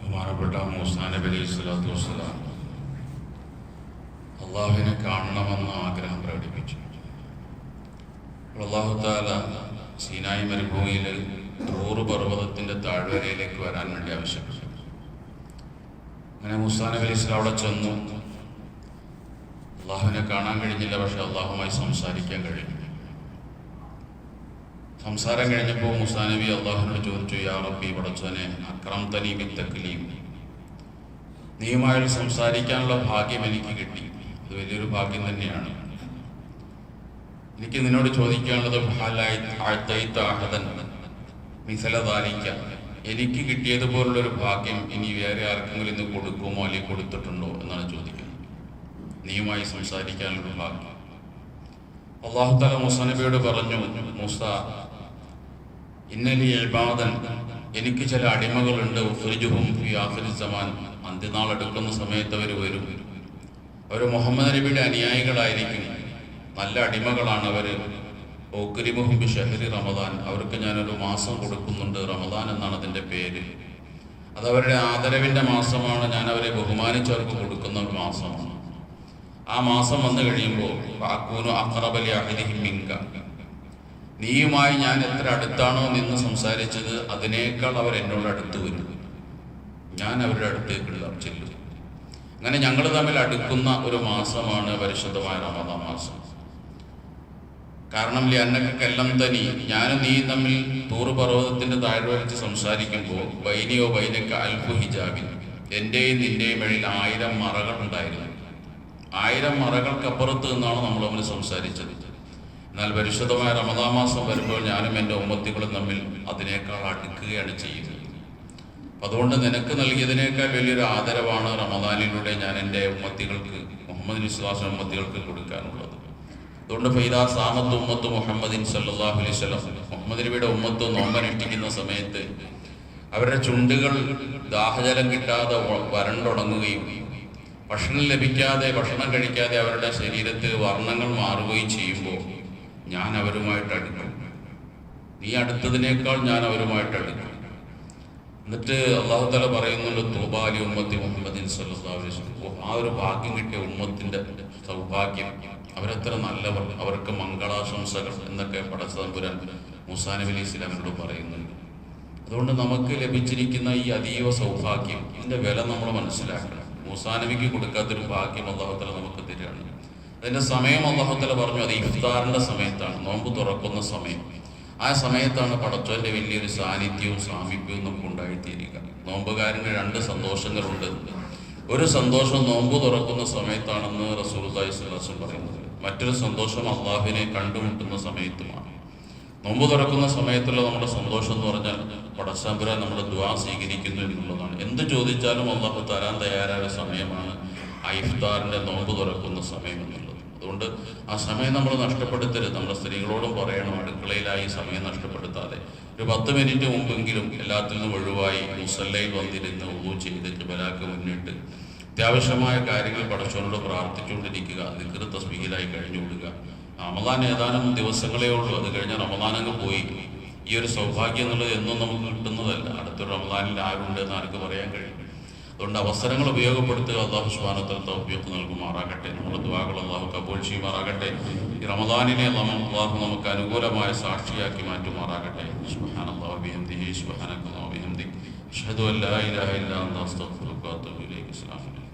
ബഹുമാനപ്പെട്ട മൂസാനബി അലൈഹി സ്വലാത്തു വസ്സലാം. അള്ളാഹുവിനെ കാണണമെന്ന ആഗ്രഹം പ്രകടിപ്പിച്ചു. അള്ളാഹു താല സീനായി മരുഭൂമിയിൽ ടൂറ് പർവതത്തിന്റെ താഴ്വരയിലേക്ക് വരാൻ വേണ്ടി ആവശ്യപ്പെട്ടു. അങ്ങനെ മൂസാ നബി അലൈഹി അവിടെ ചെന്നു. അള്ളാഹുവിനെ കാണാൻ കഴിഞ്ഞില്ല പക്ഷെ അള്ളാഹുമായി സംസാരിക്കാൻ കഴിഞ്ഞു. സംസാരം കഴിഞ്ഞപ്പോൾ മുസാനബി അള്ളാഹുനോട് ചോദിച്ചു യാ റബ്ബി പടച്ചോനെ അക്രം തനി തക്ലീം നീയുമായി സംസാരിക്കാനുള്ള ഭാഗ്യം എനിക്ക് കിട്ടി. അത് വലിയൊരു ഭാഗ്യം തന്നെയാണ്. എനിക്ക് നിന്നോട് ചോദിക്കാനുള്ളത് മിസലതാലിക്ക എനിക്ക് കിട്ടിയതുപോലുള്ളൊരു ഭാഗ്യം ഇനി വേറെ ആർക്കെങ്കിലും ഇന്ന് കൊടുക്കുമോ അല്ലെങ്കിൽ കൊടുത്തിട്ടുണ്ടോ എന്നാണ് ചോദിക്കുന്നത്. നീയുമായി സംസാരിക്കാനുള്ള ഭാഗ്യം. അള്ളാഹു തല മൂസ നബിയോട് പറഞ്ഞു മൂസ ഇന്നലി ഇബാദൻ എനിക്ക് ചില അടിമകളുണ്ട്. സമാൻ. അന്ത്യനാൾ എടുക്കുന്ന സമയത്ത് അവർ വരും. അവർ മുഹമ്മദ് നബിയുടെ അനുയായികളായിരിക്കും. നല്ല അടിമകളാണ് അവർ ഓക്കരി ബി ഷഹരി റമദാൻ. അവർക്ക് ഞാനൊരു മാസം കൊടുക്കുന്നുണ്ട്. റമദാൻ എന്നാണ് അതിന്റെ പേര്. അത് അവരുടെ ആദരവിന്റെ മാസമാണ്. ഞാൻ അവരെ ബഹുമാനിച്ചവർക്ക് കൊടുക്കുന്ന ഒരു മാസമാണ്. ആ മാസം വന്നു കഴിയുമ്പോൾ വാക്കൂനു അഖറബലി അഹലിഹിം മിങ്ക. നീയുമായി ഞാൻ എത്ര അടുത്താണോ നിന്ന് സംസാരിച്ചത് അതിനേക്കാൾ അവർ എന്നോട് അടുത്ത് വരും ഞാൻ അവരുടെ അടുത്തേക്കുള്ള ചെല്ലും. അങ്ങനെ ഞങ്ങൾ തമ്മിൽ അടുക്കുന്ന ഒരു മാസമാണ് പരിശുദ്ധമായ റമദാം മാസം. കാരണം ലിയന്നക്കെല്ലാം തനി ഞാനും നീ തമ്മിൽ തൂറ് പർവതത്തിന്റെ താഴ്വ വെച്ച് സംസാരിക്കുമ്പോൾ ബൈനിയോ ബൈനക്ക അൽഫു ഹിജാബിൻ എന്റെയും നിന്റെയും ഇടയിൽ ആയിരം മറകൾ ഉണ്ടായിരുന്നു. ആയിരം മറകൾക്കപ്പുറത്ത് നിന്നാണ് നമ്മൾ തമ്മിൽ സംസാരിച്ചത്. എന്നാൽ പരിശുദ്ധമായ റമദാമാസം വരുമ്പോൾ ഞാനും എന്റെ ഉമ്മത്തികളും തമ്മിൽ അതിനേക്കാൾ അടുക്കുകയാണ് ചെയ്യുന്നത്. അതുകൊണ്ട് നിനക്ക് നൽകിയതിനേക്കാൾ വലിയൊരു ആദരവാണ് റമദാനിലൂടെ ഞാൻ എന്റെ ഉമ്മത്തികൾക്ക് മുഹമ്മദ് വിശ്വാസ ഉമ്മത്തികൾക്ക് കൊടുക്കാനുള്ളത്. അതുകൊണ്ട് ഫൈദാ സാമത്ത് ഉമ്മത്ത് മുഹമ്മദിൻ സല്ലാഹു അലൈഹി സ്വലം മുഹമ്മദ് നബിയുടെ ഉമ്മത്ത് നോമ്പനുഷ്ഠിക്കുന്ന സമയത്ത് അവരുടെ ചുണ്ടുകൾ ദാഹജലം കിട്ടാതെ വരണ്ടുടങ്ങുകയും ഭക്ഷണം ലഭിക്കാതെ ഭക്ഷണം കഴിക്കാതെ അവരുടെ ശരീരത്തിൽ വർണങ്ങൾ മാറുകയും ചെയ്യുമ്പോൾ ഞാൻ അവരുമായിട്ട് അടുക്കും. നീ അടുത്തതിനേക്കാൾ ഞാൻ അവരുമായിട്ട് അടുക്കും. എന്നിട്ട് അള്ളാഹു തല പറയുന്നുണ്ട് തൂബാലി ഉമ്മത്തി മുഹമ്മദിൻ. ആ ഒരു ഭാഗ്യം കിട്ടിയ ഉമ്മത്തിന്റെ സൗഭാഗ്യം. അവരത്ര നല്ലവർ അവർക്ക് മംഗളാശംസകൾ എന്നൊക്കെ പടച്ചതമ്പുരാൻ മുസാനബി അലി ഇസ്ലാമിനോട് പറയുന്നുണ്ട്. അതുകൊണ്ട് നമുക്ക് ലഭിച്ചിരിക്കുന്ന ഈ അതീവ സൗഭാഗ്യം ഇതിന്റെ വില നമ്മൾ മനസ്സിലാക്കണം. മൂസാനബിക്ക് കൊടുക്കാത്തൊരു ഭാഗ്യം അള്ളാഹു തരികയാണ് അതിന്റെ സമയം അള്ളാഹുത്തല പറഞ്ഞു അത് ഇഫ്താറിന്റെ സമയത്താണ് നോമ്പ് തുറക്കുന്ന സമയം. ആ സമയത്താണ് പടച്ചോന്റെ വലിയൊരു സാന്നിധ്യവും സാമീപ്യവും നമുക്ക് ഉണ്ടായിത്തീരുക. നോമ്പുകാരന് രണ്ട് സന്തോഷങ്ങളുണ്ട്. ഒരു സന്തോഷം നോമ്പ് തുറക്കുന്ന സമയത്താണെന്ന് റസൂൽദായി സുല്ലാസം പറയുന്നത്. മറ്റൊരു സന്തോഷം അള്ളാഹുവിനെ കണ്ടുമുട്ടുന്ന സമയത്തുമാണ്. നോമ്പ് തുറക്കുന്ന സമയത്തുള്ള നമ്മുടെ സന്തോഷം എന്ന് പറഞ്ഞാൽ പടസാമ്പുര നമ്മുടെ ദ്വാ സ്വീകരിക്കുന്നു എന്നുള്ളതാണ്. എന്ത് ചോദിച്ചാലും അള്ളാഹു തരാൻ തയ്യാറായ സമയമാണ്. ആ ഇഫ്താറിന്റെ നോമ്പ് തുറക്കുന്ന സമയം എന്നുള്ളത് അതുകൊണ്ട് ആ സമയം നമ്മൾ നഷ്ടപ്പെടുത്തരുത്. നമ്മുടെ സ്ത്രീകളോടും പറയണം അടുക്കളയിലായി സമയം നഷ്ടപ്പെടുത്താതെ. ഒരു പത്ത് മിനിറ്റ് മുമ്പെങ്കിലും എല്ലാത്തിൽ നിന്നും ഒഴിവായി മുസല്ലയിൽ വന്നിരുന്ന് ഒന്നും ചെയ്ത് ജബലാക്ക് മുന്നിട്ട് അത്യാവശ്യമായ കാര്യങ്ങൾ പടച്ചവനോട് പ്രാർത്ഥിച്ചുകൊണ്ടിരിക്കുക. നിക്കൃത തസ്ബീഹിലായി കഴിഞ്ഞു കൊടുക്കുക റമദാൻ ഏതാനും ദിവസങ്ങളേ ഉള്ളൂ. അത് കഴിഞ്ഞ റമദാനങ്ങ് പോയി. ഈ ഒരു സൗഭാഗ്യം എന്നുള്ളത് എന്നും നമുക്ക് കിട്ടുന്നതല്ല. അടുത്തൊരു റമദാനിൽ ആരുണ്ട് എന്ന് ആർക്ക് പറയാൻ കഴിയും? അതുകൊണ്ട് അവസരങ്ങൾ ഉപയോഗപ്പെടുത്തുക അള്ളാഹു സുബാനത്തിൽ തൗഫീഖ് നൽകുമാറാകട്ടെ. നമ്മുടെ ദുവാകൾ അള്ളാഹു കബൂൽ ചെയ്യുമാറാകട്ടെ. ഈ റമദാനിനെ അള്ളാഹു നമുക്ക് അനുകൂലമായ സാക്ഷിയാക്കി മാറ്റുമാറാകട്ടെ. സുബ്ഹാനല്ലാഹു ബിഹംദിഹി സുബ്ഹാനക്കല്ലാഹു ബിഹംദിക് അഷ്ഹദു അൻ ലാ ഇലാഹ ഇല്ലാ അല്ലാഹു അസ്തഗ്ഫിറുക അലൈക്കും.